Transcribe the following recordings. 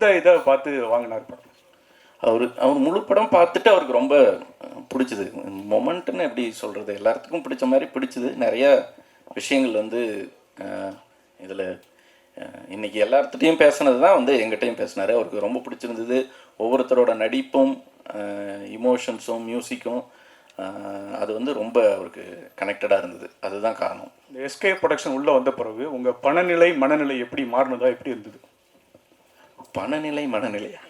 இந்த இதை பார்த்து வாங்கினார் படம். அவர் அவர் முழு படம் பார்த்துட்டு அவருக்கு ரொம்ப பிடிச்சது. மொமெண்ட்டுன்னு எப்படி சொல்கிறது எல்லாத்துக்கும் பிடிச்ச மாதிரி பிடிச்சது. நிறைய விஷயங்கள் வந்து இதில் இன்னைக்கு எல்லார்த்திட்டையும் பேசுனது தான் வந்து எங்கிட்டையும் பேசினார். அவருக்கு ரொம்ப பிடிச்சிருந்தது. ஒவ்வொருத்தரோட நடிப்பும் இமோஷன்ஸும் மியூசிக்கும் அது வந்து ரொம்ப அவருக்கு கனெக்டடாக இருந்தது. அதுதான் காரணம். இந்த எஸ்கே ப்ரொடக்ஷன் உள்ளே வந்த பிறகு உங்கள் பணநிலை மனநிலை எப்படி மாறினதா எப்படி இருந்தது? பணநிலை மனநிலையா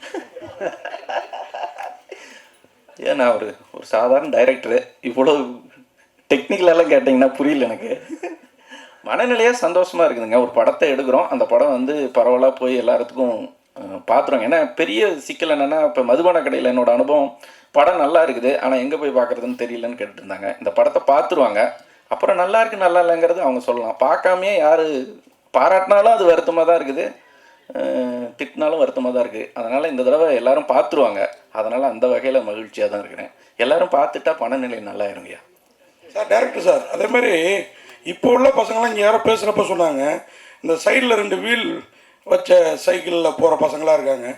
ஏன் நான் ஒரு ஒரு சாதாரண டைரக்டரு இவ்வளோ டெக்னிக்கலெல்லாம் கேட்டிங்கன்னா புரியல எனக்கு. மனநிலையாக சந்தோஷமாக இருக்குதுங்க. ஒரு படத்தை எடுக்கிறோம். அந்த படம் வந்து பரவலாக போய் எல்லாத்துக்கும் பார்த்துருவாங்க ஏன்னா பெரிய சிக்கல் என்னென்னா இப்போ மதுபான கடையில் என்னோட அனுபவம் படம் நல்லா இருக்குது. ஆனால் எங்கே போய் பார்க்குறதுன்னு தெரியலன்னு கேட்டுருந்தாங்க இந்த படத்தை பார்த்துருவாங்க அப்புறம் நல்லா இருக்குது நல்லா இல்லைங்கிறது அவங்க சொல்லலாம். பார்க்காமையே யார் பாராட்டினாலும் அது வருத்தமாக தான் இருக்குது. திட்டினாலும் வருத்தமாக தான் இருக்குது அதனால் இந்த தடவை எல்லாரும் பார்த்துருவாங்க. அதனால் அந்த வகையில் மகிழ்ச்சியாக தான் இருக்கிறேன். எல்லாரும் பார்த்துட்டா பணநிலை நல்லாயிரும் ஐயா சார் டேரக்டர் சார் அதே மாதிரி இப்போ உள்ள பசங்களாம் இங்கே யாரோ பேசுகிறப்ப சொன்னாங்க இந்த சைடில் ரெண்டு வீல் வச்ச சைக்கிளில் போகிற பசங்களாக இருக்காங்க.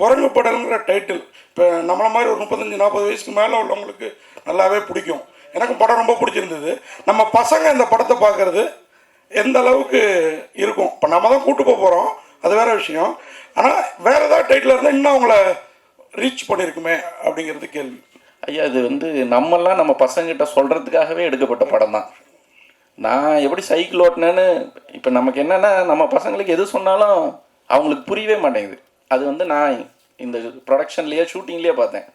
குரங்கு படலுங்கிற டைட்டில் இப்போ நம்மளை மாதிரி ஒரு முப்பத்தஞ்சு நாற்பது வயசுக்கு மேலே உள்ளவங்களுக்கு நல்லாவே பிடிக்கும். எனக்கும் படம் ரொம்ப பிடிச்சிருந்தது. நம்ம பசங்க இந்த படத்தை பார்க்குறது எந்த அளவுக்கு இருக்கும்? இப்போ நம்ம தான் கூட்டு போக போகிறோம் அது வேற விஷயம். ஆனால் வேறு ஏதாவது டைட்டில் இருந்தால் இன்னும் அவங்கள ரீச் பண்ணியிருக்குமே அப்படிங்கிறது கேள்வி. ஐயா இது வந்து நம்மெல்லாம் நம்ம பசங்கிட்ட சொல்கிறதுக்காகவே எடுக்கப்பட்ட படம் தான். நான் எப்படி சைக்கிள் ஓட்டினேன்னு இப்போ நமக்கு என்னென்னா நம்ம பசங்களுக்கு எது சொன்னாலும் அவங்களுக்கு புரியவே மாட்டேங்குது. அது வந்து நான் இந்த ப்ரொடக்ஷன்லேயே ஷூட்டிங்லேயே பார்த்தேன்.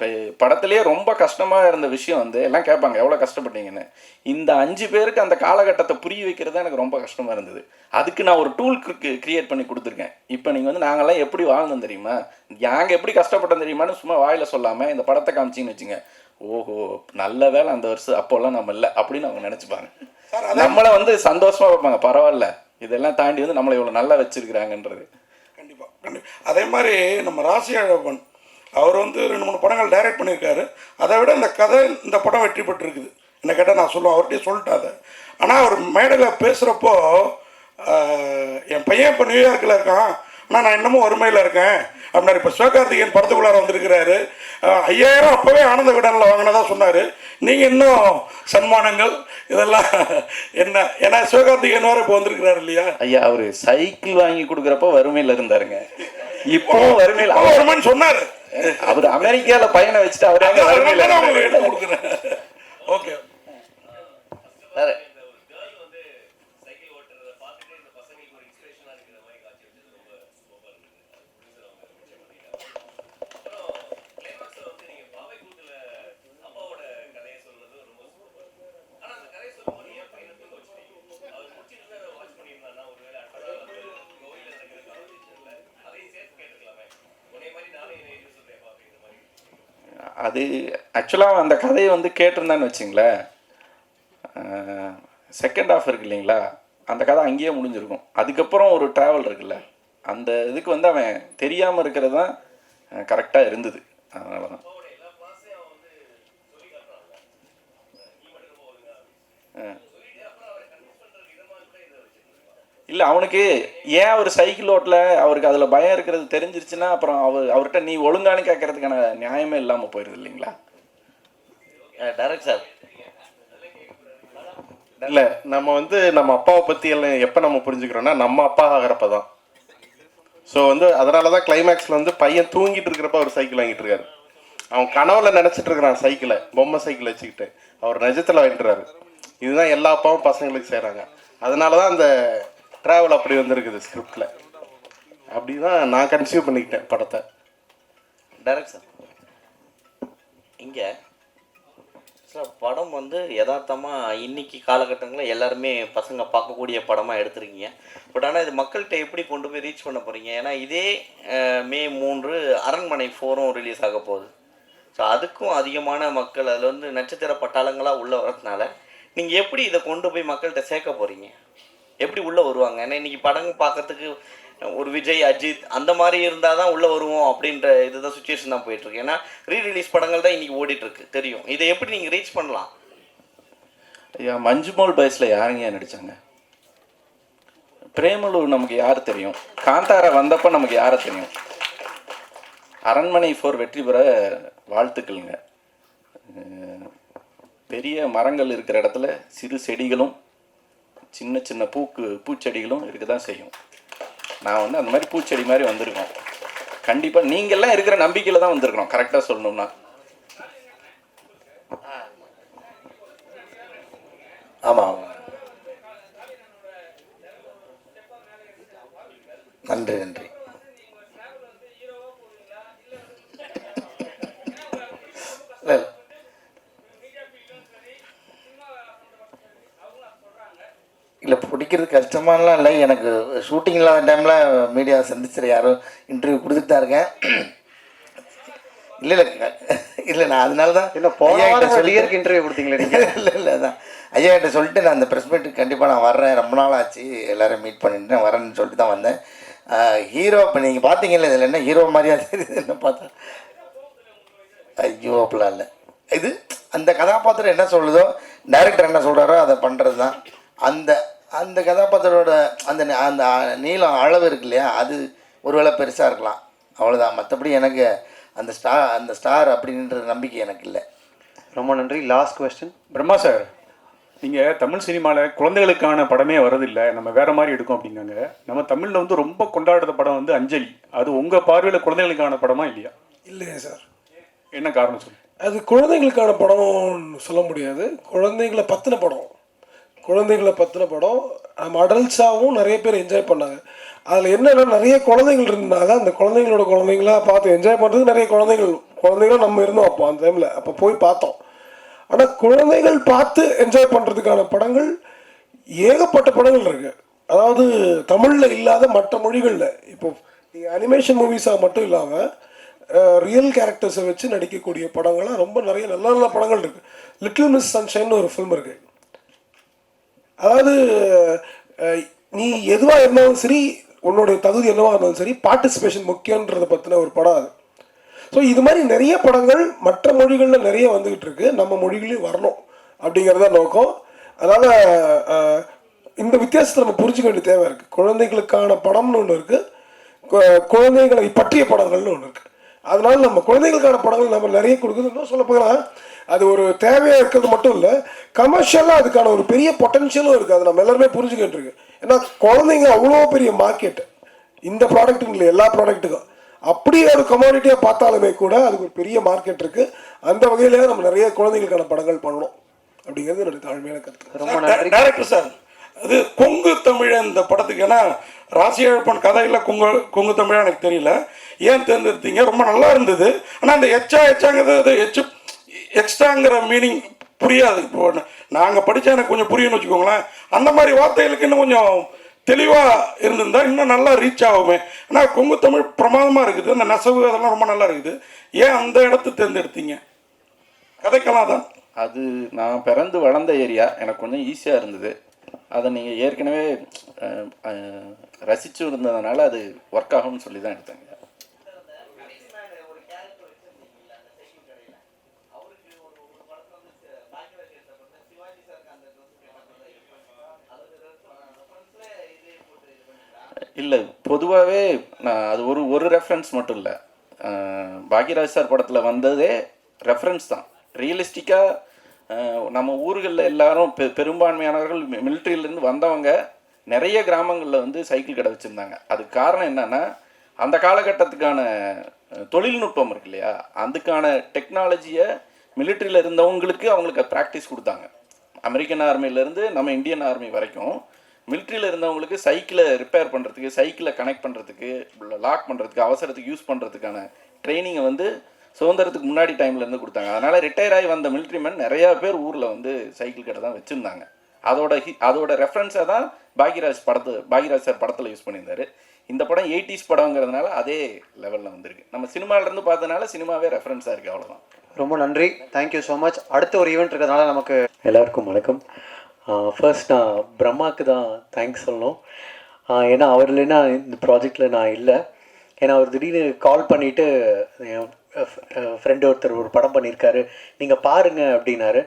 இப்போ படத்துலேயே ரொம்ப கஷ்டமாக இருந்த விஷயம் வந்து எல்லாம் கேட்பாங்க எவ்வளோ கஷ்டப்பட்டீங்கன்னு? இந்த அஞ்சு பேருக்கு அந்த காலகட்டத்தை புரிய வைக்கிறது தான் எனக்கு ரொம்ப கஷ்டமாக இருந்தது. அதுக்கு நான் ஒரு டூல் கிரியேட் பண்ணி கொடுத்துருக்கேன். இப்போ நீங்கள் வந்து நாங்கள்லாம் எப்படி வாழ்ந்தோம் தெரியுமா? நாங்கள் எப்படி கஷ்டப்பட்டோம் தெரியுமான்னு சும்மா வாயில் சொல்லாமல் இந்த படத்தை காமிச்சிங்கன்னு வச்சுங்க. ஓஹோ நல்ல வேலை அந்த வருஷம் அப்போல்லாம் நம்ம இல்லை அப்படின்னு அவங்க நினச்சிப்பாங்க. நம்மளை வந்து சந்தோஷமா வைப்பாங்க பரவாயில்ல இதெல்லாம் தாண்டி வந்து நம்மளை இவ்வளோ நல்லா வச்சிருக்கிறாங்கன்றது. கண்டிப்பாக கண்டிப்பாக அதே மாதிரி நம்ம ராசி அழகப்பன் அவர் வந்து ரெண்டு மூணு படங்கள் டைரக்ட் பண்ணியிருக்காரு. அதை விட இந்த கதை இந்த படம் வெற்றி பெற்றிருக்குது. என்ன கேட்டால் நான் சொல்லுவேன் அவர்கிட்டயே சொல்லிட்டேன் அதை ஆனால் அவர் மேடையில் பேசுகிறப்போ என் பையன் இப்போ நியூயார்க்கில் இருக்கான். ஆனால் நான் இன்னமும் வறுமையில் இருக்கேன். அப்படின்னாரு. இப்போ சிவகார்த்திகேயன் படத்துக்குள்ளார வந்திருக்கிறாரு. ஐயாயிரம் அப்போவே ஆனந்த விடனில் வாங்கினதா சொன்னார். நீங்கள் இன்னும் சன்மானங்கள் இதெல்லாம் என்ன? ஏன்னா சிவகார்த்திகேயன் வேறு இப்போ வந்திருக்கிறாரு இல்லையா? ஐயா அவரு சைக்கிள் வாங்கி கொடுக்குறப்ப வறுமையில இருந்தாருங்க. இப்போவும் வறுமையில் அவர் வருமானு சொன்னார். அவர் அமெரிக்கால பையனை வச்சுட்டு அவரே அது ஆக்சுவலாக அந்த கதையை வந்து கேட்டிருந்தான்னு வச்சுங்களேன். செகண்ட் ஆஃப் இருக்கு இல்லைங்களா? அந்த கதை அங்கேயே முடிஞ்சிருக்கும். அதுக்கப்புறம் ஒரு ட்ராவல் இருக்குல்ல? அந்த இதுக்கு வந்து அவன் தெரியாமல் இருக்கிறது தான் கரெக்டாக இருந்தது. அதனால தான் இல்லை அவனுக்கு ஏன் அவர் சைக்கிள் ஓட்டல? அவருக்கு அதில் பயம் இருக்கிறது தெரிஞ்சிருச்சுன்னா அப்புறம் அவர் அவர்கிட்ட நீ ஒழுங்கானு கேட்கறதுக்கான நியாயமே இல்லாமல் போயிடுது இல்லைங்களா? டேரக்ட் சார் இல்லை நம்ம வந்து நம்ம அப்பாவை பற்றி எல்லாம் எப்போ நம்ம புரிஞ்சுக்கிறோம்னா நம்ம அப்பா ஆகிறப்ப தான் ஸோ வந்து அதனால தான் கிளைமேக்ஸில் வந்து பையன் தூங்கிட்டு இருக்கிறப்ப அவர் சைக்கிள் வாங்கிட்டு இருக்காரு. அவன் கனவுல நினச்சிட்டு இருக்கிறான் சைக்கிளை பொம்மை சைக்கிள் வச்சுக்கிட்டு. அவர் நிஜத்தில் வாங்கிட்டுறாரு இதுதான் எல்லா அப்பாவும் பசங்களுக்கு செய்கிறாங்க அதனால தான் அந்த ட்ராவல் அப்படி வந்திருக்குது ஸ்கிரிப்டில் அப்படி தான் நான் கன்சியூவ் பண்ணிக்கிட்டேன் படத்தை. டேரக்ட் சார் இங்கே சார் படம் வந்து யதார்த்தமாக இன்னைக்கு காலகட்டங்களில் எல்லாருமே பசங்க பார்க்கக்கூடிய படமாக எடுத்திருக்கீங்க. பட் ஆனால் இது மக்கள்கிட்ட எப்படி கொண்டு போய் ரீச் பண்ண போகிறீங்க ஏன்னா இதே மே மூன்று அரண்மனை ஃபோரும் ரிலீஸ் ஆக போகுது. ஸோ அதுக்கும் அதிகமான மக்கள் அதில் வந்து நட்சத்திர பட்டாளங்களாக உள்ள வரதுனால நீங்கள் எப்படி இதை கொண்டு போய் மக்கள்கிட்ட சேர்க்க போகிறீங்க எப்படி உள்ளே வருவாங்க? ஏன்னா இன்னைக்கு படம் பார்க்கறதுக்கு ஒரு விஜய் அஜித் அந்த மாதிரி இருந்தால் தான் உள்ளே வருவோம் அப்படின்ற இதுதான் சுச்சுவேஷன் தான் போயிட்டுருக்கு ஏன்னா ரீ ரிலீஸ் படங்கள் தான் இன்றைக்கி ஓடிட்டுருக்கு தெரியும். இதை எப்படி நீங்கள் ரீச் பண்ணலாம்? ஐயா மஞ்சுமோல் பாய்ஸில் யாருங்க நடித்தாங்க பிரேமலு நமக்கு யார் தெரியும்? காந்தாரா வந்தப்போ நமக்கு யாரை தெரியும்? அரண்மனை ஃபோர் வெற்றி பெற வாழ்த்துக்கள்ங்க. பெரிய மரங்கள் இருக்கிற இடத்துல சிறு செடிகளும் சின்ன சின்ன பூக்கு பூச்செடிகளும் இருக்க தான் செய்யும். நான் வந்து அந்த மாதிரி பூச்செடி மாதிரி வந்திருக்கோம். கண்டிப்பாக நீங்கள்லாம் இருக்கிற நம்பிக்கையில் தான் வந்திருக்கிறோம். கரெக்டாக சொல்லணும்னா. ஆமாம் நன்றி நன்றி இல்லை இல்லை. இல்லை பிடிக்கிறது கஷ்டமாலாம் இல்லை. எனக்கு ஷூட்டிங் இல்லாத டைமில் மீடியா சந்திச்சிட யாரும் இன்டர்வியூ கொடுத்துட்டு தான் இருக்கேன். இல்லை இல்லை இல்லை நான் அதனால தான் என்ன போன டியருக்கு இன்டர்வியூ கொடுத்தீங்களே நீங்க? இல்லை இல்லை அதான். ஐயா கிட்ட சொல்லிட்டு நான் அந்த ப்ரெஸ் மீட்டுக்கு கண்டிப்பாக நான் வர்றேன். ரொம்ப நாள் ஆச்சு. எல்லாரும் மீட் பண்ணிட்டு வரேன்னு சொல்லிட்டு தான் வந்தேன். ஹீரோ இப்போ நீங்கள் பார்த்தீங்கல்ல இதில் என்ன ஹீரோ மாதிரியா தெரியுது என்ன பார்த்தா? ஐயோ அப்படிலாம் இல்லை. இது அந்த கதாபாத்திரம் என்ன சொல்லுதோ டைரக்டர் என்ன சொல்கிறாரோ அதை பண்ணுறது தான் அந்த அந்த கதாபாத்திரோட அந்த அந்த நீளம் அளவு இருக்கு இல்லையா அது ஒருவேளை பெருசாக இருக்கலாம். அவ்வளோதான் மற்றபடி எனக்கு அந்த ஸ்டார் அந்த ஸ்டார் அப்படின்ற நம்பிக்கை எனக்கு இல்லை. ரொம்ப நன்றி. லாஸ்ட் கொஸ்டின் பிரம்மா சார் நீங்கள் தமிழ் சினிமாவில் குழந்தைகளுக்கான படமே வரதில்லை நம்ம வேற மாதிரி எடுக்கோம் அப்படின்னாங்க. நம்ம தமிழில் வந்து ரொம்ப கொண்டாடுற படம் வந்து அஞ்சலி. அது உங்கள் பார்வையில் குழந்தைகளுக்கான படமா இல்லையா? இல்லையே சார் என்ன காரணம் சொல்லு அது குழந்தைங்களுக்கான படம்னு சொல்ல முடியாது. குழந்தைங்களை பற்றின படம். குழந்தைகளை பற்றின படம் நம்ம அடல்ட்ஸாகவும் நிறைய பேர் என்ஜாய் பண்ணாங்க. அதில் என்னென்னா நிறைய குழந்தைகள் இருந்தாங்க. அந்த குழந்தைங்களோட குழந்தைங்களா பார்த்து என்ஜாய் பண்ணுறதுக்கு நிறைய குழந்தைகள் குழந்தைகளும் நம்ம இருந்தோம் அப்போ அந்த டைமில் அப்போ போய் பார்த்தோம். ஆனால் குழந்தைகள் பார்த்து என்ஜாய் பண்ணுறதுக்கான படங்கள் ஏகப்பட்ட படங்கள் இருக்குது அதாவது தமிழில் இல்லாத மற்ற மொழிகளில். இப்போ நீங்கள் அனிமேஷன் மூவிஸாக மட்டும் இல்லாமல் ரியல் கேரக்டர்ஸை வச்சு நடிக்கக்கூடிய படங்கள்லாம் ரொம்ப நிறைய நல்ல நல்ல படங்கள் இருக்குது லிட்டில் மிஸ் சன்ஷைன் ஒரு ஃபிலிம் இருக்குது அதாவது நீ எதுவாக இருந்தாலும் சரி உன்னுடைய தகுதி என்னவாக இருந்தாலும் சரி பார்ட்டிசிபேஷன் முக்கியன்றதை பற்றின ஒரு படம் அது. ஸோ இது மாதிரி நிறைய படங்கள் மற்ற மொழிகளில் நிறைய வந்துக்கிட்டு இருக்கு. நம்ம மொழிகளையும் வரணும் அப்படிங்கிறத நோக்கம். அதனால் இந்த வித்தியாசத்தை நம்ம புரிஞ்சுக்க வேண்டிய தேவை இருக்குது குழந்தைகளுக்கான படம்னு ஒன்று இருக்குது குழந்தைகளை பற்றிய படங்கள்னு ஒன்று இருக்குது அதனால நம்ம குழந்தைகளுக்கான படங்கள் நம்ம நிறைய கொடுக்குது இன்னும் சொல்ல போனால் அது ஒரு தேவையாக இருக்கிறது மட்டும் இல்லை கமர்ஷியலாக அதுக்கான ஒரு பெரிய பொட்டன்ஷியலும் இருக்குது அது நம்ம எல்லாருமே புரிஞ்சுக்கிட்டு இருக்கு ஏன்னா குழந்தைங்க அவ்வளோ பெரிய மார்க்கெட் இந்த ப்ராடக்ட்டுங்க இல்லை எல்லா ப்ராடக்ட்டுக்கும் அப்படியே ஒரு கமாடிட்டியாக பார்த்தாலுமே கூட அதுக்கு ஒரு பெரிய மார்க்கெட் இருக்குது அந்த வகையிலே நம்ம நிறைய குழந்தைகளுக்கான படங்கள் பண்ணணும். அப்படிங்கிறது என்னுடைய தாழ்மையான கருத்து. ரொம்ப டேரக்டர் சார். அது கொங்கு தமிழ் இந்த படத்துக்கு. ஏன்னா ராசி இழப்பன் கதையில் கொங்கு கொங்கு தமிழா எனக்கு தெரியல. ஏன் தேர்ந்தெடுத்தீங்க? ரொம்ப நல்லா இருந்தது. ஆனால் அந்த எச்சா எச்சாங்கிறது அது எச்சு எக்ஸ்ட்ராங்கிற மீனிங் புரியாது. இப்போ நாங்கள் படித்தா எனக்கு கொஞ்சம் புரியும்னு வச்சுக்கோங்களேன். அந்த மாதிரி வார்த்தைகளுக்கு இன்னும் கொஞ்சம் தெளிவாக இருந்திருந்தா இன்னும் நல்லா ரீச் ஆகுமே. ஆனால் கொங்கு தமிழ் பிரமாதமாக இருக்குது. அந்த நெசவு அதெல்லாம் ரொம்ப நல்லா இருக்குது. ஏன் அந்த இடத்த தேர்ந்தெடுத்தீங்க? கதைக்கலாம் தான் அது நான் பிறந்து வளர்ந்த ஏரியா எனக்கு கொஞ்சம் ஈஸியாக இருந்தது. அதை நீங்கள் ஏற்கனவே ரசித்து ரசிச்சு இருந்ததுனால அது ஒர்க் ஆகும்னு சொல்லி தான் எடுத்தாங்க. இல்லை பொதுவாகவே நான் அது ஒரு ஒரு ரெஃபரன்ஸ் மட்டும் இல்லை. பாக்யராஜ் சார் படத்தில் வந்ததே ரெஃபரன்ஸ் தான். ரியலிஸ்டிக்காக நம்ம ஊர்களில் எல்லாரும் பெ பெரும்பான்மையானவர்கள் மிலிட்ரியிலேருந்து வந்தவங்க நிறைய கிராமங்களில் வந்து சைக்கிள் கடை வச்சுருந்தாங்க. அதுக்கு காரணம் என்னென்னா அந்த காலகட்டத்துக்கான தொழில்நுட்பம் இருக்கு இல்லையா? அதுக்கான டெக்னாலஜியை மிலிட்ரியில் இருந்தவங்களுக்கு அவங்களுக்கு ப்ராக்டிஸ் கொடுத்தாங்க. அமெரிக்கன் ஆர்மியிலேருந்து நம்ம இந்தியன் ஆர்மி வரைக்கும் மிலிட்ரியில் இருந்தவங்களுக்கு சைக்கிளை ரிப்பேர் பண்ணுறதுக்கு சைக்கிளை கனெக்ட் பண்ணுறதுக்கு லாக் பண்ணுறதுக்கு அவசரத்துக்கு யூஸ் பண்ணுறதுக்கான ட்ரைனிங்கை வந்து சுதந்திரத்துக்கு முன்னாடி டைம்ல இருந்து கொடுத்தாங்க. அதனால் ரிட்டையர் ஆகி வந்த மிலிட்ரிமேன் நிறையா பேர் ஊரில் வந்து சைக்கிள் கடை தான் வச்சுருந்தாங்க. அதோட ஹி அதோட ரெஃபரன்ஸை தான் பாக்யராஜ் படத்து பாக்யராஜ் சார் படத்தில் யூஸ் பண்ணியிருந்தாரு. இந்த படம் எயிட்டிஸ் படங்கிறதுனால அதே லெவலில் வந்திருக்கு. நம்ம சினிமால இருந்து பார்த்ததுனால சினிமாவே ரெஃபரன்ஸாக இருக்குது அவ்வளோதான் ரொம்ப நன்றி. தேங்க்யூ ஸோ மச் அடுத்த ஒரு ஈவெண்ட் இருக்கிறதுனால நமக்கு எல்லாருக்கும் வணக்கம். ஃபர்ஸ்ட் நான் பிரம்மாக்கு தான் தேங்க்ஸ் சொல்லணும். ஏன்னா அவர் இல்லைன்னா இந்த ப்ராஜெக்டில் நான் இல்லை. ஏன்னா அவர் திடீர்னு கால் பண்ணிவிட்டு ஃப்ரெண்டு ஒருத்தர் ஒரு படம் பண்ணியிருக்காரு நீங்கள் பாருங்க அப்படின்னாரு.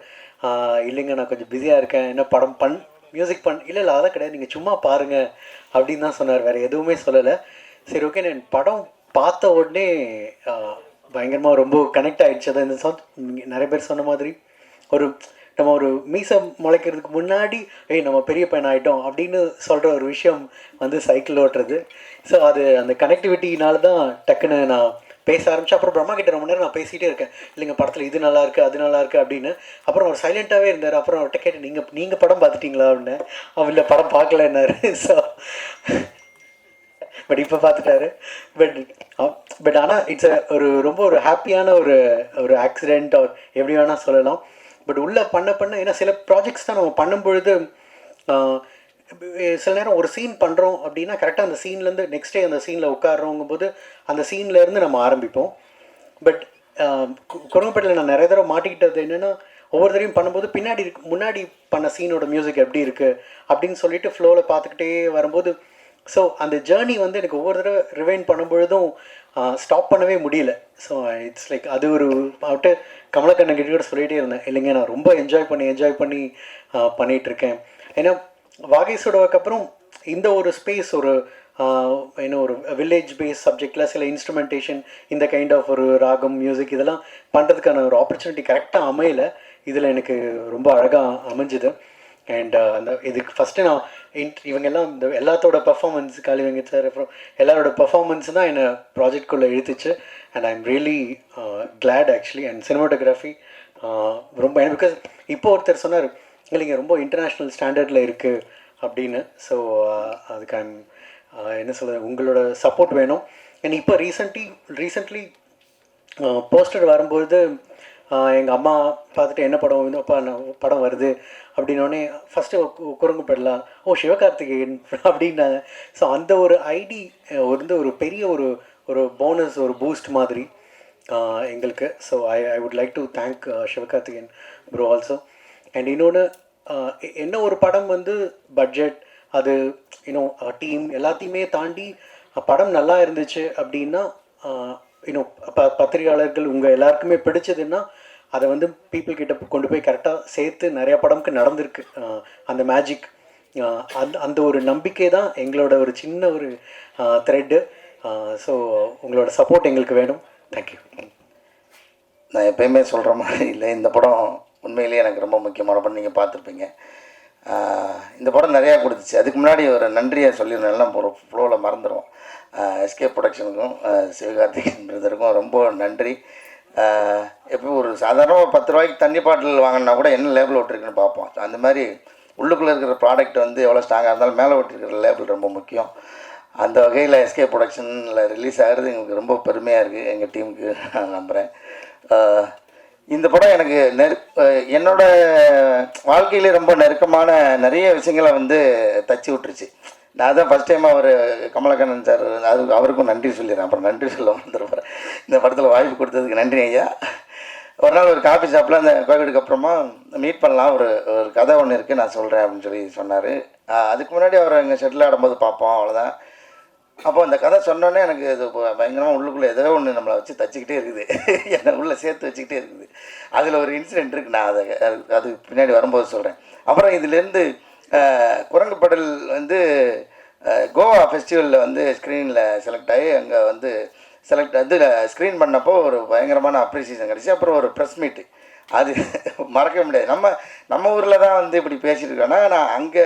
இல்லைங்க நான் கொஞ்சம் பிஸியாக இருக்கேன். என்ன படம் பண் மியூசிக் பண் இல்லை இல்லை அதான் கிடையாது. நீங்கள் சும்மா பாருங்கள் அப்படின்னு தான் சொன்னார். வேறு எதுவுமே சொல்லலை. சரி ஓகே நான் படம் பார்த்த உடனே பயங்கரமாக ரொம்ப கனெக்ட் ஆகிடுச்சு அதான் இந்த சாங் நிறைய பேர் சொன்ன மாதிரி. ஒரு நம்ம ஒரு மீசை முளைக்கிறதுக்கு முன்னாடி ஏய் நம்ம பெரிய பையன் ஆகிட்டோம் அப்படின்னு சொல்கிற ஒரு விஷயம் வந்து சைக்கிள் ஓட்டுறது. ஸோ அது அந்த கனெக்டிவிட்டினால தான் டக்குன்னு நான் பேச ஆரம்பிச்சு அப்புறம் பிரம்மா கிட்ட ரொம்ப நேரம் நான் பேசிகிட்டே இருக்கேன். இல்லைங்க படத்தில் இது நல்லா இருக்குது அது நல்லா இருக்குது அப்படின்னு. அப்புறம் அவர் சைலண்ட்டாகவே இருந்தார். அப்புறம் அவர்கிட்ட கேட்டு நீங்கள் நீங்கள் படம் பார்த்துட்டீங்களா? அப்படின்னு. அவன் இல்லை படம் பார்க்கலன்னாரு ஸோ பட் இப்போ பார்த்துட்டாரு. பட் பட் ஆனால் இட்ஸ் ஒரு ரொம்ப ஒரு ஹாப்பியான ஒரு ஒரு ஆக்சிடெண்ட் ஒரு எப்படி வேணால் சொல்லலாம். பட் உள்ளே பண்ண பண்ண ஏன்னா சில ப்ராஜெக்ட்ஸ் தான் நம்ம பண்ணும்பொழுது சில நேரம் ஒரு சீன் பண்ணுறோம் அப்படின்னா கரெக்டாக அந்த சீன்லேருந்து நெக்ஸ்ட் டே அந்த சீனில் உட்காடுறோங்கும் போது அந்த சீன்லேருந்து நம்ம ஆரம்பிப்போம். பட் குரங்கப்பட்டில் நான் நிறைய தடவை மாட்டிக்கிட்டது என்னென்னா ஒவ்வொரு தடவையும் பண்ணும்போது பின்னாடி இருக்கு முன்னாடி பண்ண சீனோட மியூசிக் எப்படி இருக்குது அப்படின்னு சொல்லிட்டு ஃப்ளோவில் பார்த்துக்கிட்டே வரும்போது ஸோ அந்த ஜேர்னி வந்து எனக்கு ஒவ்வொரு தடவை ரிவைன் பண்ணும்பொழுதும் ஸ்டாப் பண்ணவே முடியல. ஸோ இட்ஸ் லைக் அது ஒரு அவட்டு கமலக்கண்ணன் கிட்ட கூட சொல்லிகிட்டே இருந்தேன். இல்லைங்க நான் ரொம்ப என்ஜாய் பண்ணி என்ஜாய் பண்ணி பண்ணிகிட்ருக்கேன் ஏன்னா வாகேஷோடவுக்கு அப்புறம் இந்த ஒரு ஸ்பேஸ் ஒரு என்ன ஒரு வில்லேஜ் பேஸ் சப்ஜெக்டில் சில இன்ஸ்ட்ருமெண்டேஷன் இந்த கைண்ட் ஆஃப் ஒரு ராகம் மியூசிக் இதெல்லாம் பண்ணுறதுக்கான ஒரு ஆப்பர்ச்சுனிட்டி கரெக்டாக அமையலை. இதில் எனக்கு ரொம்ப அழகாக அமைஞ்சுது. அண்ட் அந்த இதுக்கு ஃபஸ்ட்டு நான் இன்ட் இவங்கெல்லாம் இந்த எல்லாத்தோட பர்ஃபார்மன்ஸ் வெங்கட் சார் அப்புறம் எல்லாரோட பர்ஃபார்மன்ஸ் தான் என்னை ப்ராஜெக்ட்குள்ளே இழுத்துச்சு. And I am really glad actually and cinematography ரொம்ப பிகாஸ் இப்போ ஒருத்தர் சொன்னார் இல்லைங்க ரொம்ப இன்டர்நேஷ்னல் ஸ்டாண்டர்டில் இருக்குது அப்படின்னு. ஸோ uh, அதுக்கு ஐம் uh, என்ன சொல்கிறது உங்களோட சப்போர்ட் வேணும். அண்ட் இப்போ ரீசெண்ட்லி ரீசெண்ட்லி போஸ்டர் வரும்போது எங்கள் அம்மா பார்த்துட்டு என்ன படம் வந்து அப்பா நான் படம் வருது அப்படின்னோடனே ஃபஸ்ட்டு குரங்கு படலாம் ஓ சிவகார்த்திகேயன் அப்படின்னாங்க. ஸோ அந்த ஒரு ஐடி வந்து ஒரு பெரிய ஒரு ஒரு போனஸ் ஒரு பூஸ்ட் மாதிரி uh, எங்களுக்கு. So I I would like to thank Sivakarthikeyan bro also and இன்னொன்று என்ன ஒரு படம் வந்து பட்ஜெட் அது இன்னும் டீம் எல்லாத்தையுமே தாண்டி படம் நல்லா இருந்துச்சு அப்படின்னா இன்னும் ப பத்திரிகையாளர்கள் உங்கள் எல்லாருக்குமே பிடிச்சதுன்னா அதை வந்து பீப்புள் கிட்ட கொண்டு போய் கரெக்டாக சேர்த்து நிறையா படம்க்கு நடந்திருக்கு. அந்த மேஜிக் அந்த அந்த ஒரு நம்பிக்கை தான் எங்களோட ஒரு சின்ன ஒரு த்ரெட்டு ஸோ உங்களோட சப்போர்ட் எங்களுக்கு வேணும். தேங்க்யூ நான் எப்பயுமே சொல்கிற மாதிரி இல்லை இந்த படம் உண்மையிலேயே எனக்கு ரொம்ப முக்கியமான படம் நீங்கள் பார்த்துருப்பீங்க. இந்த படம் நிறையா கொடுத்துச்சு. அதுக்கு முன்னாடி ஒரு நன்றியை சொல்லியிருந்தேன் எல்லாம் ஒரு ஃப்ளோவில் மறந்துடுவோம் எஸ்கே ப்ரொடக்ஷனுக்கும் சிவகார்த்திகேயன் பிரதருக்கும் ரொம்ப நன்றி. ஆஹ் எப்போ ஒரு சாதாரண ஒரு பத்து ரூபாய்க்கு தண்ணி பாட்டில் வாங்கினா கூட என்ன லேபிள் விட்டுருக்குன்னு பார்ப்போம். அந்த மாதிரி உள்ளுக்குள்ளே இருக்கிற ப்ராடக்ட் வந்து எவ்வளோ ஸ்ட்ராங்காக இருந்தாலும் மேலே விட்டுருக்கிற லேபிள் ரொம்ப முக்கியம். அந்த வகையில் எஸ்கே ப்ரொடக்ஷனில் ரிலீஸ் ஆகிறது எங்களுக்கு ரொம்ப பெருமையாக இருக்குது எங்கள் டீமுக்கு நான் நம்புகிறேன் இந்த படம் எனக்கு நெரு என்னோட வாழ்க்கையிலே ரொம்ப நெருக்கமான நிறைய விஷயங்களை வந்து தச்சு விட்டுருச்சு. நான் தான் ஃபஸ்ட் டைம் அவர் கமலக்கண்ணன் சார் அது அவருக்கும் நன்றி சொல்லிடுறேன். அப்புறம் நன்றி சொல்ல வந்துருப்பேன் இந்த படத்தில் வாய்ப்பு கொடுத்ததுக்கு நன்றி ஐயா. ஒரு நாள் ஒரு காஃபி ஷாப்பில் அந்த கோவிடுக்கு அப்புறமா மீட் பண்ணலாம். ஒரு ஒரு கதை ஒன்று இருக்குது நான் சொல்கிறேன் அப்படின்னு சொல்லி சொன்னார். அதுக்கு முன்னாடி அவர் எங்கள் ஷெட்டில் ஆடும்போது பார்ப்போம் அவ்வளோதான் அப்போ அந்த கதை சொன்னோன்னே எனக்கு இது பயங்கரமாக உள்ளுக்குள்ளே ஏதோ ஒன்று நம்மளை வச்சு தச்சுக்கிட்டே இருக்குது. என்னை உள்ளே சேர்த்து வச்சுக்கிட்டே இருக்குது. அதில் ஒரு இன்சிடென்ட் இருக்குது நான் அதை அது- அது பின்னாடி வரும்போது சொல்கிறேன் அப்புறம் இதுலேருந்து குரங்கு படல் வந்து கோவா ஃபெஸ்டிவலில் வந்து ஸ்க்ரீனில் செலக்ட் ஆகி அங்கே வந்து செலக்ட் இதில் ஸ்க்ரீன் பண்ணப்போ ஒரு பயங்கரமான அப்ரிசியேஷன் கிடச்சி. அப்புறம் ஒரு ப்ரெஸ் மீட்டு அது மறக்க முடியாது. நம்ம நம்ம ஊரில் தான் வந்து இப்படி பேசிட்டு இருக்கோன்னா நான் அங்கே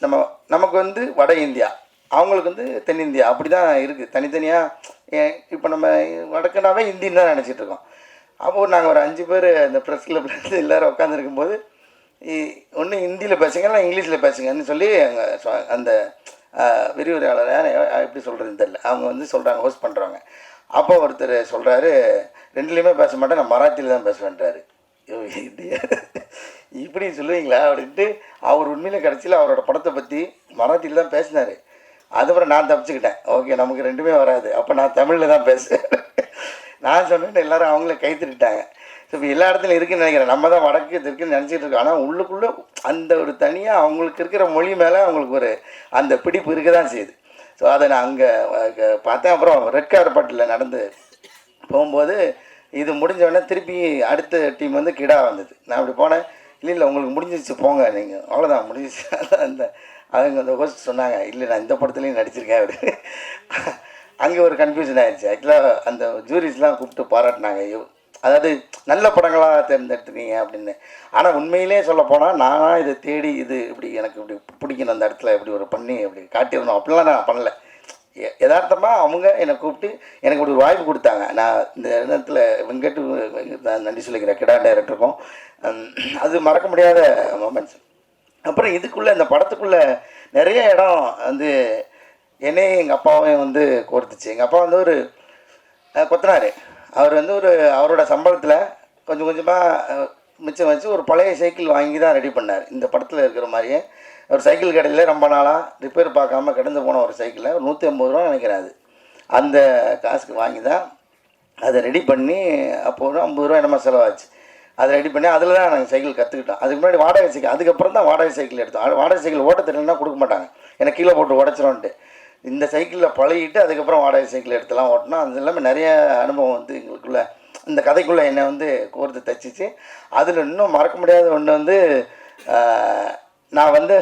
நம்ம நமக்கு வந்து வட இந்தியா. அவங்களுக்கு வந்து தென்னிந்தியா அப்படி தான் இருக்குது தனித்தனியாக இப்போ நம்ம வடக்குனாவே ஹிந்தின்னு தான் நினச்சிட்டு இருக்கோம். அப்போது நாங்கள் ஒரு அஞ்சு பேர் அந்த ப்ரெஸ் கிளப்பில் எல்லோரும் உட்காந்துருக்கும் போது ஒன்று ஹிந்தியில் பேசுங்க இல்லை இங்கிலீஷில் பேசுங்கன்னு சொல்லி அங்கே அந்த விரிவுரையாளர் எப்படி சொல்கிறதுன்னு தெரியல. அவங்க வந்து சொல்கிறாங்க ஹோஸ்ட் பண்ணுறாங்க அப்போ ஒருத்தர் சொல்கிறாரு ரெண்டுலேயுமே பேச மாட்டேன் நான் மராத்தியில் தான் பேசுவேன்றாரு. இப்படி சொல்லுவீங்களா? அப்படின்ட்டு அவர் உண்மையில கடைசியில் அவரோட படத்தை பற்றி மராத்தியில் தான் பேசினார். அதுக்கப்புறம் நான் தப்பிச்சுக்கிட்டேன். ஓகே நமக்கு ரெண்டுமே வராது. அப்போ நான் தமிழில் தான் பேசுவேன். நான் சொன்னேன்னு எல்லாரும் அவங்கள கை ஸோ இப்போ எல்லா இடத்துலையும் இருக்குன்னு நினைக்கிறேன். நம்ம தான் வடக்கு தெற்குன்னு நினச்சிட்டு இருக்கோம். ஆனால் உள்ளுக்குள்ளே அந்த ஒரு தனியாக அவங்களுக்கு இருக்கிற மொழி மேலே அவங்களுக்கு ஒரு அந்த பிடிப்பு இருக்க தான் செய்யுது. ஸோ அதை நான் அங்கே பார்த்தேன். அப்புறம் ரெட் கார்பட்டில் நடந்து போகும்போது இது முடிஞ்சோடனே திருப்பி அடுத்த டீம் வந்து கிடா வந்தது. நான் அப்படி போனேன். இல்லை இல்லை உங்களுக்கு முடிஞ்சிச்சு போங்க நீங்கள் அவ்வளோதான் முடிஞ்சிச்சு அதான் அந்த அவங்க அந்த ஹோஸ்ட் சொன்னாங்க இல்லை நான் இந்த படத்துலேயும் நடிச்சிருக்கேன் அப்படி அங்கே ஒரு கன்ஃபியூஷன் ஆயிடுச்சு. ஆக்சுவலாக அந்த ஜூரிஸ்லாம் கூப்பிட்டு பாராட்டினாங்க. ஐயோ அதாவது நல்ல படங்களாக தேர்ந்தெடுத்துருக்கீங்க அப்படின்னு. ஆனால் உண்மையிலே சொல்ல போனால் நானாக இதை தேடி இது இப்படி எனக்கு இப்படி பிடிக்கணும் அந்த இடத்துல இப்படி ஒரு பண்ணி இப்படி காட்டிடணும். அப்படிலாம் நான் பண்ணல. எ- அவங்க என்னை கூப்பிட்டு எனக்கு இப்படி ஒரு வாய்ப்பு கொடுத்தாங்க. நான் இந்த இடத்துல வெங்கட் நான் நன்றி சொல்லிக்கிறேன் கிடா டைரக்டருக்கும் அது மறக்க முடியாத மொமெண்ட்ஸ் அப்புறம் இதுக்குள்ளே இந்த படத்துக்குள்ளே நிறைய இடம் வந்து என்னையும் எங்கள் அப்பாவையும் வந்து கோர்த்துச்சு. எங்கள் அப்பா வந்து ஒரு கொத்தனார். அவர் வந்து ஒரு அவரோட சம்பளத்தில் கொஞ்சம் கொஞ்சமாக மிச்சம் வச்சு ஒரு பழைய சைக்கிள் வாங்கி தான் ரெடி பண்ணார். இந்த படத்தில் இருக்கிற மாதிரியே ஒரு சைக்கிள் கடையில் ரொம்ப நாளாக ரிப்பேர் பார்க்காம கிடந்து போன ஒரு சைக்கிளை ஒரு நூற்றி ஐம்பது ரூபா நினைக்கிறேன் அது. அந்த காசுக்கு வாங்கி தான் அதை ரெடி பண்ணி அப்போ ஒரு ஐம்பது ரூபா என்னமோ செலவாச்சு. அதை ரெடி பண்ணி அதில் தான் நாங்கள் சைக்கிள் கற்றுக்கிட்டோம் அதுக்கு முன்னாடி வாடகை சைக்கிள் அதுக்கப்புறம் தான் வாடகை சைக்கிள் எடுத்தோம் அது வாடகை சைக்கிள் ஓட்ட தெரியலனா கொடுக்க மாட்டாங்க. ஏன்னா கீழே போட்டு உடச்சிரோன்ட்டு இந்த சைக்கிளில் பழகிட்டு அதுக்கப்புறம் வாடகை சைக்கிள் எடுத்துலாம் ஓட்டினோம் அது எல்லாமே நிறைய அனுபவம் வந்து எங்களுக்குள்ளே இந்த கதைக்குள்ளே என்னை வந்து கோர்த்து தச்சிச்சு. அதில் இன்னும் மறக்க முடியாத ஒன்று வந்து நான் வந்து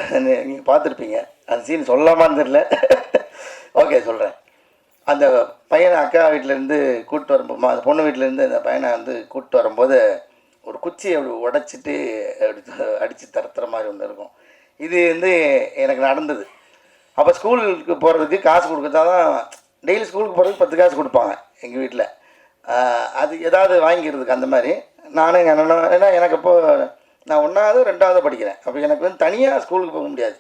நீங்கள் பார்த்துருப்பீங்க. அந்த சீன் சொல்லாமான்னு தெரியல. ஓகே சொல்கிறேன் அந்த பையனை அக்கா வீட்டிலேருந்து கூப்பிட்டு வரும்போது அந்த பொண்ணு வீட்டிலேருந்து அந்த பையனை வந்து கூப்பிட்டு வரும்போது ஒரு குச்சியை அப்படி உடைச்சிட்டு அப்படி அடித்து தரத்துற மாதிரி ஒன்று இருக்கும். இது வந்து எனக்கு நடந்தது. அப்போ ஸ்கூலுக்கு போகிறதுக்கு காசு கொடுக்கறதா தான் டெய்லி ஸ்கூலுக்கு போகிறதுக்கு பத்து காசு கொடுப்பாங்க எங்கள் வீட்டில் அது ஏதாவது வாங்கிக்கிறதுக்கு அந்த மாதிரி. நானும் எங்கள் அண்ணனும் ஏன்னா எனக்கு இப்போது நான் ஒன்றாவது ரெண்டாவது படிக்கிறேன். அப்போ எனக்கு வந்து தனியாக ஸ்கூலுக்கு போக முடியாது.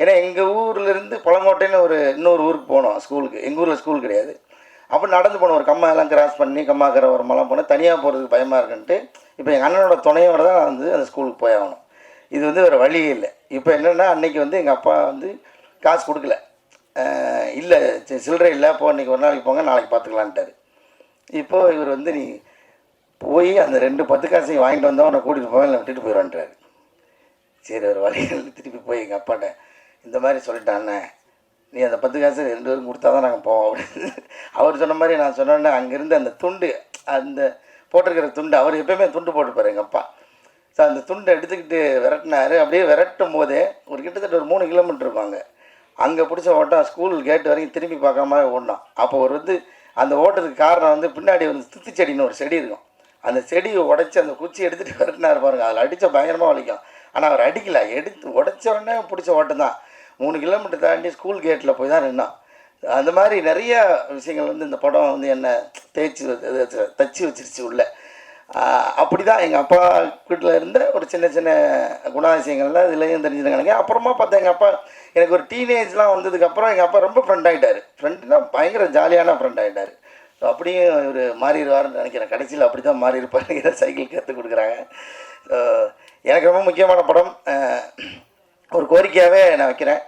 ஏன்னா எங்கள் ஊர்லேருந்து பழங்கோட்டைன்னு ஒரு இன்னொரு ஊருக்கு போனோம் ஸ்கூலுக்கு. எங்கள் ஊரில் ஸ்கூல் கிடையாது. அப்போ நடந்து போனோம் ஒரு கம்மாலாம் எல்லாம் கிராஸ் பண்ணி கம்மாக்கரை ஒரு மலம் போனால் தனியாக போகிறதுக்கு பயமாக இருக்குன்ட்டு இப்போ எங்கள் அண்ணனோட துணையோட தான் நான் வந்து அந்த ஸ்கூலுக்கு போய் ஆகணும். இது வந்து வேறு வழியே இல்லை. இப்போ என்னென்னா அன்னைக்கு வந்து எங்கள் அப்பா வந்து காசு கொடுக்கல. இல்லை சில்லறை இல்லை போ இன்னைக்கு ஒரு நாளைக்கு போங்க நாளைக்கு பார்த்துக்கலான்ட்டாரு இப்போது இவர் வந்து நீ போய் அந்த ரெண்டு பத்து காசையும் வாங்கிட்டு வந்தால் உன்னை கூட்டிகிட்டு போவேன் இல்லை விட்டுட்டு போயிடுவான்றாரு. சரி ஒரு வழிகள் திருப்பி போய் எங்கள் அப்பாட்ட இந்த மாதிரி சொல்லிட்டாண்ணே நீ அந்த பத்து காசு ரெண்டு பேரும் கொடுத்தா தான் நாங்கள் போவோம் அப்படின்னு. அவர் சொன்ன மாதிரி நான் சொன்னோன்னே அங்கேருந்து அந்த துண்டு அந்த போட்டிருக்கிற துண்டு அவர் எப்பயுமே துண்டு போட்டுப்பார் எங்கள் அப்பா. ஸோ அந்த துண்டை எடுத்துக்கிட்டு விரட்டினார். அப்படியே விரட்டும் போதே ஒரு கிட்டத்தட்ட ஒரு மூணு கிலோமீட்டர் இருப்பாங்க அங்கே. பிடிச்ச ஓட்டம் ஸ்கூல் கேட்டு வரைக்கும் திரும்பி பார்க்காம ஓடினோம் அப்போ ஒரு வந்து அந்த ஓட்டத்துக்கு காரணம் வந்து பின்னாடி வந்து துத்தி செடின்னு ஒரு செடி இருக்கும். அந்த செடியை உடைச்சி அந்த குச்சி எடுத்துகிட்டு விரட்டினார் பாருங்க. அதில் அடித்த பயங்கரமாக வலிக்கும். ஆனால் அவர் அடிக்கல. எடுத்து உடைச்ச உடனே பிடிச்ச ஓட்டம் தான். மூணு கிலோமீட்டர் தாண்டி ஸ்கூல் கேட்டில் போய் தான் நின்னான். அந்த மாதிரி நிறைய விஷயங்கள் வந்து இந்த படம் வந்து என்னை தேய்ச்சி தச்சு வச்சிருச்சு உள்ள. அப்படி தான் எங்கள் அப்பா வீட்டில் இருந்த ஒரு சின்ன சின்ன குணாதிசயங்கள்லாம் இதுலேயும் தெரிஞ்சுருங்க எனக்கு அப்புறமா பார்த்தா எங்கள் அப்பா எனக்கு ஒரு டீனேஜ்லாம் வந்ததுக்கப்புறம் எங்கள் அப்பா ரொம்ப ஃப்ரெண்ட் ஆகிட்டார் ஃப்ரெண்ட்னா பயங்கர ஜாலியான ஃப்ரெண்ட் ஆகிட்டார் ஸோ அப்படியும் இவர் மாறிடுவார்னு நினைக்கிறேன். கடைசியில் அப்படி தான் மாறி சைக்கிள் கற்றுக் கொடுக்குறாங்க. ஸோ எனக்கு ரொம்ப முக்கியமான படம். ஒரு கோரிக்கையாகவே நான் வைக்கிறேன்.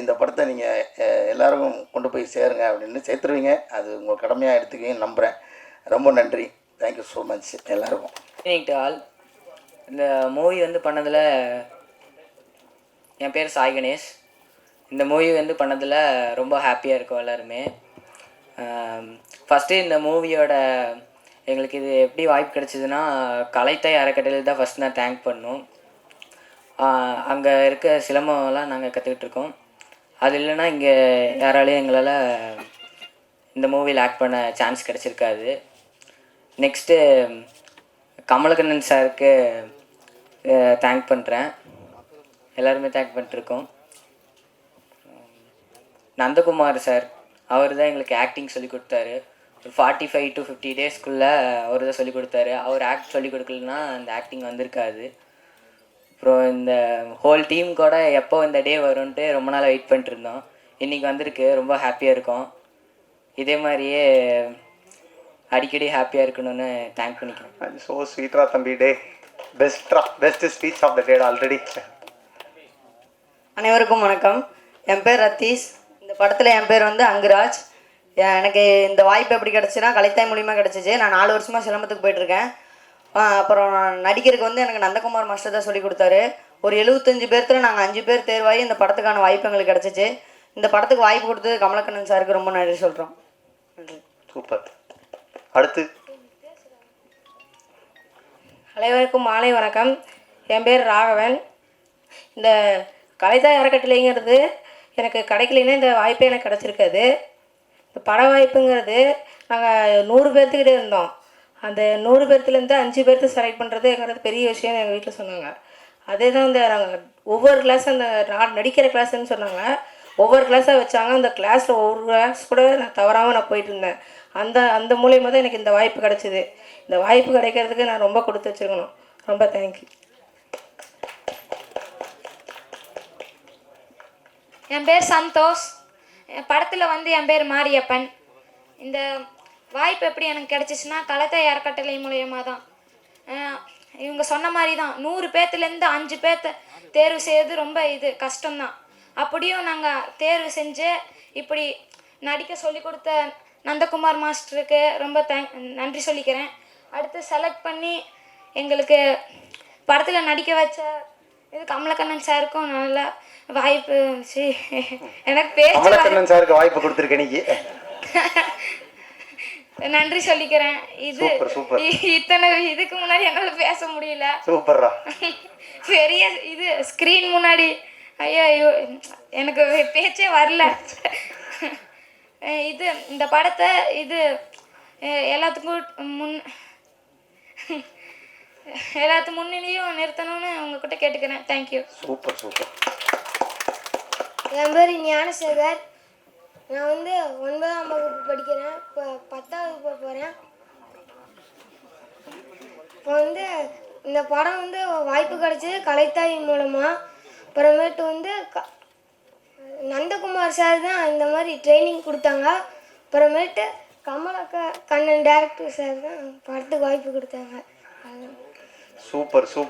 இந்த படத்தை நீங்கள் எல்லாருக்கும் கொண்டு போய் சேருங்க அப்படின்னு சேர்த்துருவீங்க. அது உங்கள் கடமையாக எடுத்துக்கிங்க நம்புகிறேன் ரொம்ப நன்றி. தேங்க்யூ ஸோ மச் எல்லாருக்கும். ஆல் இந்த மூவி வந்து பண்ணதில் என் பேர் சாய் கணேஷ். இந்த மூவி வந்து பண்ணதில் ரொம்ப ஹாப்பியாக இருக்கும் எல்லாருமே. ஃபஸ்ட்டு இந்த மூவியோட எங்களுக்கு இது எப்படி வாய்ப்பு கிடைச்சிதுன்னா கலைத்தாய் அறக்கட்டளையில் தான் ஃபஸ்ட் நான் தேங்க் பண்ணும் அங்கே இருக்க சிலம்பம்லாம் நாங்கள் கற்றுக்கிட்டு இருக்கோம் அது இல்லைன்னா இங்கே யாராலையும் எங்களால் இந்த மூவியில் ஆக்ட் பண்ண சான்ஸ் கிடச்சிருக்காது. நெக்ஸ்ட்டு கமலக்கண்ணன் சாருக்கு தேங்க் பண்ணுறேன் எல்லாருமே தேங்க் பண்ணிட்டுருக்கோம் நந்தகுமார் சார் அவர் தான் எங்களுக்கு ஆக்டிங் சொல்லி கொடுத்தாரு. ஒரு ஃபார்ட்டி ஃபைவ் டு ஃபிஃப்டி டேஸ்க்குள்ளே அவர் தான் சொல்லி கொடுத்தாரு. அவர் ஆக்ட் சொல்லி கொடுக்கலன்னா அந்த ஆக்டிங் வந்திருக்காது. அப்புறம் இந்த ஹோல் டீம் கூட எப்போ இந்த டே வரும்ன்ட்டு ரொம்ப நாள் வெயிட் பண்ணிட்டு இருந்தோம். இன்றைக்கி வந்திருக்கு ரொம்ப ஹாப்பியாக இருக்கோம். இதே மாதிரியே அடிக்கடி ஹாப்பியாக இருக்கணும்னு தேங்க் பண்ணிக்கிறேன் ஸோ ஸ்வீட்ரா தம்பி. டே பெஸ்ட்ரா best speech of the day already அனைவருக்கும் வணக்கம். என் பேர் ரத்தீஷ். இந்த படத்தில் என் பேர் வந்து அங்குராஜ். எனக்கு இந்த வாய்ப்பு எப்படி கிடச்சுன்னா கலைத்தாய் மூலியமா கிடச்சிச்சு. நான் நாலு வருஷமாக சிலம்பத்துக்கு போயிட்டுருக்கேன் அப்புறம் நடிக்கிறதுக்கு வந்து எனக்கு நந்தகுமார் மாஸ்டர் தான் சொல்லி கொடுத்தாரு. ஒரு எழுபத்தஞ்சு பேர்த்துல நாங்கள் அஞ்சு பேர் தேர்வாகி இந்த படத்துக்கான வாய்ப்பு எங்களுக்கு கிடச்சிச்சு. இந்த படத்துக்கு வாய்ப்பு கொடுத்தது கமலக்கண்ணன் சாருக்கு ரொம்ப நன்றி சொல்கிறோம் நன்றி. சூப்பர். அடுத்து? அனைவருக்கும் மாலை வணக்கம். என் பேர் ராகவன். இந்த கலைதாய் அறக்கட்டளைங்கிறது எனக்கு கிடைக்கலைன்னா இந்த வாய்ப்பே எனக்கு கிடச்சிருக்காது. இந்த பட வாய்ப்புங்கிறது நாங்கள் நூறு பேர்த்துக்கிட்டே இருந்தோம். அந்த நூறு பேர்த்துலேருந்து அஞ்சு பேர்த்து செலக்ட் பண்ணுறதுங்கிறது பெரிய விஷயம் எங்கள் வீட்டில் சொன்னாங்க. அதே தான் இந்த நாங்கள் ஒவ்வொரு கிளாஸ் அந்த நான் நடிக்கிற கிளாஸ்ன்னு சொன்னாங்க. ஒவ்வொரு கிளாஸாக வச்சாங்க. அந்த கிளாஸில் ஒவ்வொரு கிளாஸ் கூட நான் தவறாமல் நான் போயிட்டு இருந்தேன். அந்த அந்த மூலியமாக தான் எனக்கு இந்த வாய்ப்பு கிடச்சிது. இந்த வாய்ப்பு கிடைக்கிறதுக்கு நான் ரொம்ப கொடுத்து வச்சுருக்கணும். ரொம்ப தேங்க்யூ என் பேர் சந்தோஷ். படத்தில் வந்து என் பேர் மாரியப்பன். இந்த வாய்ப்பு எப்படி எனக்கு கிடச்சிச்சின்னா கலத்தை அறக்கட்டளை மூலயமா தான் இவங்க சொன்ன மாதிரி தான் நூறு பேர்த்துலேருந்து அஞ்சு பேர்த்த தேர்வு செய்யறது ரொம்ப இது கஷ்டம்தான். அப்படியும் நாங்கள் தேர்வு செஞ்சு இப்படி நடிக்க சொல்லி கொடுத்த நந்தகுமார் மாஸ்டருக்கு ரொம்ப தேங்க் நன்றி சொல்லிக்கிறேன். அடுத்து செலக்ட் பண்ணி எங்களுக்கு படத்தில் நடிக்க வச்ச இது கமலக்கண்ணன் சாருக்கும் நல்ல வாய்ப்பு எனக்கு பேச வர- கமலக்கண்ணன் சாருக்கு வாய்ப்பு கொடுத்துருக்க இன்னைக்கு நன்றி சொல்லிக்கிறேன். இது இத்தனை இதுக்கு முன்னாடி என்னால் பேச முடியல. சூப்பர்ரா. பெரிய இது ஸ்க்ரீன் முன்னாடி ஐயோ ஐயோ எனக்கு பேச்சே வரல. இது இந்த படத்தை இது எல்லாத்துக்கும் முன் எல்லாத்து முன்னிலையும் நிறுத்தணும்னு உங்ககிட்ட கேட்டுக்கிறேன். Thank you super super. என் பேர் ஞானசேகர். நான் வந்து ஒன்பதாம் வகுப்பு படிக்கிறேன். இப்போ பத்தாவது போக போகிறேன் இப்போ வந்து இந்த படம் வந்து வாய்ப்பு கிடைச்சது கலைத்தாய் மூலமாக அப்புறமேட்டு வந்து க நந்தகுமார் சார் தான் இந்த மாதிரி ட்ரைனிங் கொடுத்தாங்க. அப்புறமேட்டு கமலக்க கண்ணன் டேரக்டர் சார் தான் படத்துக்கு வாய்ப்பு கொடுத்தாங்க. Super super.